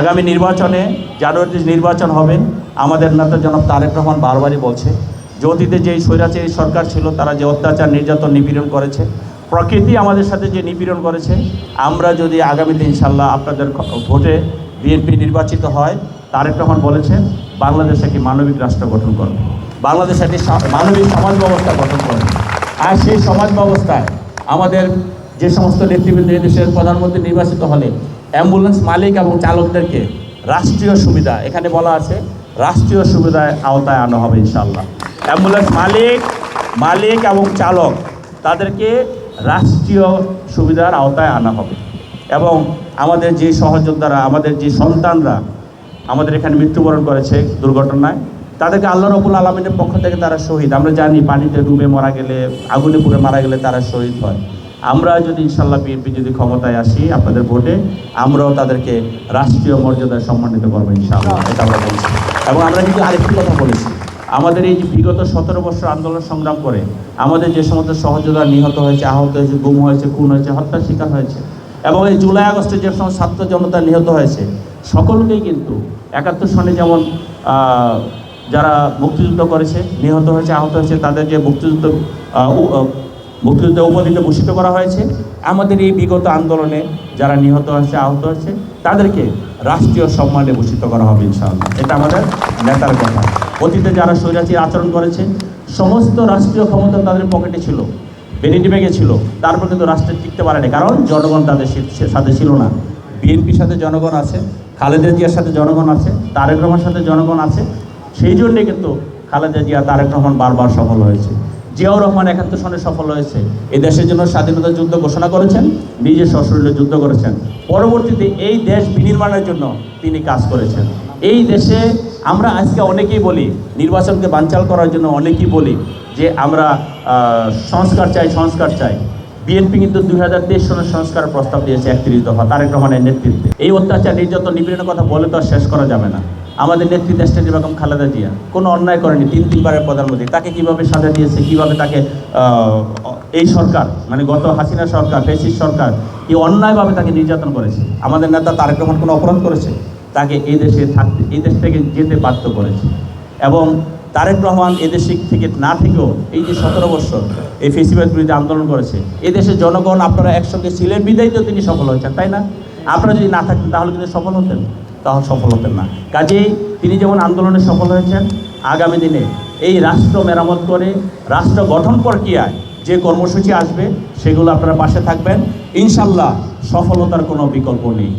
আগামী নির্বাচনে জানুয়ারিতে নির্বাচন হবেন আমাদের নেতা জনাব তারেক রহমান বারবারই বলছে যে অতীতে যেই স্বৈরাচারী সরকার ছিল, তারা যে অত্যাচার, নির্যাতন, নিপীড়ন করেছে, প্রকৃতি আমাদের সাথে যে নিপীড়ন করেছে, আমরা যদি আগামীতে ইনশাল্লাহ আপনাদের ভোটে বিএনপি নির্বাচিত হয়, তারেক রহমান বলেছেন, বাংলাদেশ একটি মানবিক রাষ্ট্র গঠন করবে। বাংলাদেশ একটি মানবিক সমাজ ব্যবস্থা গঠন করবে। আর সেই সমাজ ব্যবস্থায় আমাদের যে সমস্ত নেতৃবৃন্দ দেশের প্রধানমন্ত্রী নির্বাচিত হলে অ্যাম্বুলেন্স মালিক এবং চালকদেরকে রাষ্ট্রীয় সুবিধা, এখানে বলা আছে, রাষ্ট্রীয় সুবিধায় আওতায় আনা হবে ইনশাল্লাহ অ্যাম্বুলেন্স মালিক মালিক এবং চালক, তাদেরকে রাষ্ট্রীয় সুবিধার আওতায় আনা হবে। এবং আমাদের যে সহযোদ্ধারা, আমাদের যে সন্তানরা আমাদের এখানে মৃত্যুবরণ করেছে দুর্ঘটনায়, তাদেরকে আল্লাহ রবুল আলমিনের পক্ষ থেকে তারা শহীদ। আমরা জানি পানিতে ডুবে মারা গেলে, আগুনে পুড়ে মারা গেলে তারা শহীদ হয়। আমরা যদি ইনশাল্লাহ বিএনপি যদি ক্ষমতায় আসি আপনাদের ভোটে, আমরাও তাদেরকে রাষ্ট্রীয় মর্যাদায় সম্মানিত করব ইনশাআল্লাহ, এটা আমরা বলছি। এবং আমরা কিন্তু আরেকটি কথা বলেছি, আমাদের এই বিগত সতেরো বছর আন্দোলন সংগ্রাম করে, আমাদের যে সমস্ত সহযোগিতা নিহত হয়েছে, আহত হয়েছে, গুম হয়েছে, খুন হয়েছে, হত্যার শিকার হয়েছে, এবং এই জুলাই আগস্টে যে সমস্ত ছাত্র জনতা নিহত হয়েছে, সকলকেই কিন্তু একাত্তর সনে যেমন যারা মুক্তিযুদ্ধ করেছে, নিহত হয়েছে, আহত হয়েছে, তাদের যে মুক্তিযুদ্ধ মুক্তিযুদ্ধ উপাধিতে ভূষিত করা হয়েছে। আমাদের এই বিগত আন্দোলনে যারা নিহত হয়েছে, আহত হয়েছে, তাদেরকে রাষ্ট্রীয় সম্মানে ভূষিত করা হবে ইনশাআল্লাহ। এটা আমাদের নেতার কথা। অতীতে যারা স্বৈরাচারী আচরণ করেছে, সমস্ত রাষ্ট্রীয় ক্ষমতা তাদের পকেটে ছিল বেনিটি ব্যাগে ছিল। তারপর কিন্তু রাষ্ট্রে টিকতে পারেনি, কারণ জনগণ তাদের সাথে ছিল না। বিএনপির সাথে জনগণ আছে, খালেদা জিয়ার সাথে জনগণ আছে, তারেক রহমানের সাথে জনগণ আছে। সেই জন্যে কিন্তু খালেদা জিয়া তারেক রহমান বারবার সফল হয়েছে। জিয়াউর রহমান একাত্তর সনে সফল হয়েছে। এই দেশের জন্য স্বাধীনতা যুদ্ধ ঘোষণা করেছেন নিজে সশরীরে যুদ্ধ করেছেন। পরবর্তীতে এই দেশ বিনির্মাণের জন্য তিনি কাজ করেছেন। এই দেশে আমরা আজকে অনেকেই বলি, নির্বাচনকে বানচাল করার জন্য অনেকেই বলি যে আমরা সংস্কার চাই সংস্কার চাই। বিএনপি কিন্তু দুই হাজার তেইশ সনের সংস্কার প্রস্তাব দিয়েছে একত্রিশ দফা, তারেক রহমানের নেতৃত্বে। এই অত্যাচার, নির্যাতন, নিপীড়নের কথা বলে তো আর শেষ করা যাবে না। আমাদের নেত্রী দেশটাজি বেগম খালেদা জিয়া। কোনো অন্যায় করেনি, তিন তিনবারের প্রধানমন্ত্রী। তাকে কীভাবে সাজা দিয়েছে, কীভাবে তাকে এই সরকার মানে গত হাসিনা সরকার, ফেসিস সরকার কি অন্যায়ভাবে তাকে নির্যাতন করেছে। আমাদের নেতা তারেক রহমান কোনো অপরাধ করেছে? তাকে এই দেশে থাকতে, এই দেশ থেকে যেতে বাধ্য করেছে। এবং তারেক রহমান এদেশে থেকে না থেকেও এই যে সতেরো বছর এই ফেসিবাদ বিরুদ্ধে আন্দোলন করেছে এদেশের জনগণ আপনারা একসঙ্গে ছিলেন বিদায় তো তিনি সফল হয়েছেন, তাই না? আপনারা যদি না থাকতেন তাহলে কিন্তু সফল হতেন। তাহলে সফল হতেন না। কাজেই তিনি যেমন আন্দোলনে সফল হয়েছেন, আগামী দিনে এই রাষ্ট্র মেরামত করে, রাষ্ট্র গঠন প্রক্রিয়ায় যে কর্মসূচি আসবে, সেগুলো আপনারা পাশে থাকবেন। ইনশাল্লাহ সফলতার কোনো বিকল্প নেই।